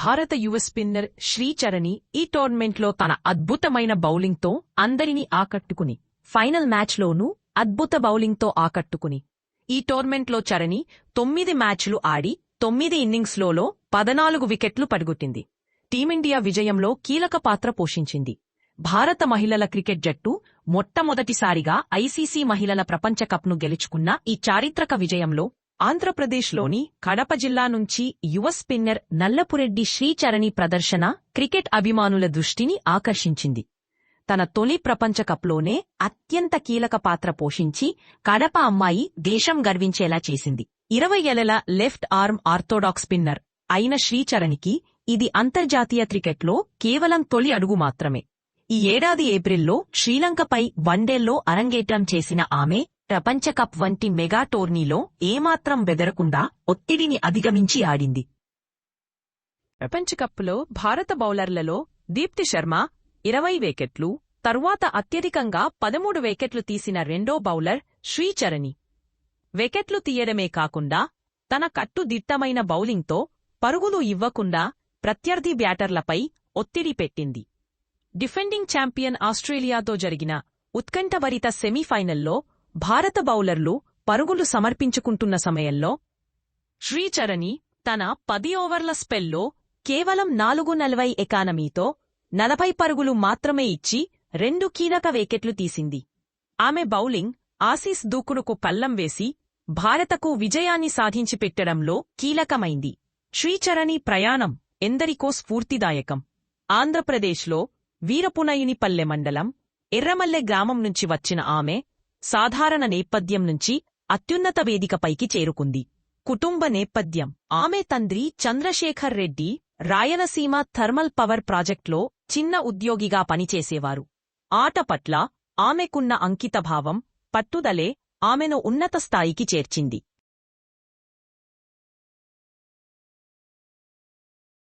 భారత యువ స్పిన్నర్ శ్రీచరణి ఈ టోర్నమెంట్లో తన అద్భుతమైన బౌలింగ్తో అందరినీ ఆకట్టుకుని ఫైనల్ మ్యాచ్లోనూ అద్భుత బౌలింగ్తో ఆకట్టుకుని. ఈ టోర్నమెంట్లో చరణి తొమ్మిది మ్యాచ్లు ఆడి తొమ్మిది ఇన్నింగ్స్లలో పదనాలుగు వికెట్లు పడగొట్టింది. టీమిండియా విజయంలో కీలక పాత్ర పోషించింది. భారత మహిళల క్రికెట్ జట్టు మొట్టమొదటిసారిగా ఐసీసీ మహిళల ప్రపంచ కప్ను గెలుచుకున్న ఈ చారిత్రక విజయంలో ఆంధ్రప్రదేశ్లోని కడప జిల్లా నుంచి యువ స్పిన్నర్ నల్లపురెడ్డి శ్రీచరణి ప్రదర్శన క్రికెట్ అభిమానుల దృష్టిని ఆకర్షించింది. తన తొలి ప్రపంచకప్లోనే అత్యంత కీలక పాత్ర పోషించి కడప అమ్మాయి దేశం గర్వించేలా చేసింది. ఇరవై ఏళ్ళ లెఫ్ట్ ఆర్మ్ ఆర్థోడాక్స్ స్పిన్నర్ అయిన శ్రీచరణికి ఇది అంతర్జాతీయ క్రికెట్లో కేవలం తొలి అడుగు మాత్రమే. ఈ ఏడాది ఏప్రిల్లో శ్రీలంకపై వన్డేల్లో అరంగేట్రం చేసిన ఆమె ప్రపంచకప్ వంటి మెగా టోర్నీలో ఏమాత్రం బెదరకుండా ఒత్తిడిని అధిగమించి ఆడింది. ప్రపంచకప్లో భారత బౌలర్లలో దీప్తి శర్మ ఇరవై వికెట్లు తరువాత అత్యధికంగా పదమూడు వికెట్లు తీసిన రెండో బౌలర్ శ్రీచరణి. వికెట్లు తీయడమే కాకుండా తన కట్టుదిట్టమైన బౌలింగ్తో పరుగులు ఇవ్వకుండా ప్రత్యర్థి బ్యాటర్లపై ఒత్తిడి పెట్టింది. డిఫెండింగ్ ఛాంపియన్ ఆస్ట్రేలియాతో జరిగిన ఉత్కంఠభరిత సెమీఫైనల్లో భారత బౌలర్లు పరుగులు సమర్పించుకుంటున్న సమయంలో శ్రీచరణి తన పది ఓవర్ల స్పెల్లో కేవలం నాలుగు నలభై ఎకానమీతో నలభై పరుగులు మాత్రమే ఇచ్చి రెండు కీలక వికెట్లు తీసింది. ఆమె బౌలింగ్ ఆసీస్ దూకుడుకు పల్లం వేసి భారతకు విజయాన్ని సాధించి పెట్టడంలో కీలకమైంది. శ్రీచరణి ప్రయాణం ఎందరికో స్ఫూర్తిదాయకం. ఆంధ్రప్రదేశ్లో వీరపునయునిపల్లె మండలం ఎర్రమల్లె గ్రామం నుంచి వచ్చిన ఆమె సాధారణ నేపథ్యం నుంచి అత్యున్నత వేదికపైకి చేరుకుంది. కుటుంబ నేపథ్యం. ఆమె తండ్రి చంద్రశేఖర్ రెడ్డి రాయలసీమ థర్మల్ పవర్ ప్రాజెక్ట్లో చిన్న ఉద్యోగిగా పనిచేసేవారు. ఆట పట్ల ఆమెకున్న అంకితభావం పట్టుదలే ఆమెను ఉన్నత స్థాయికి చేర్చింది.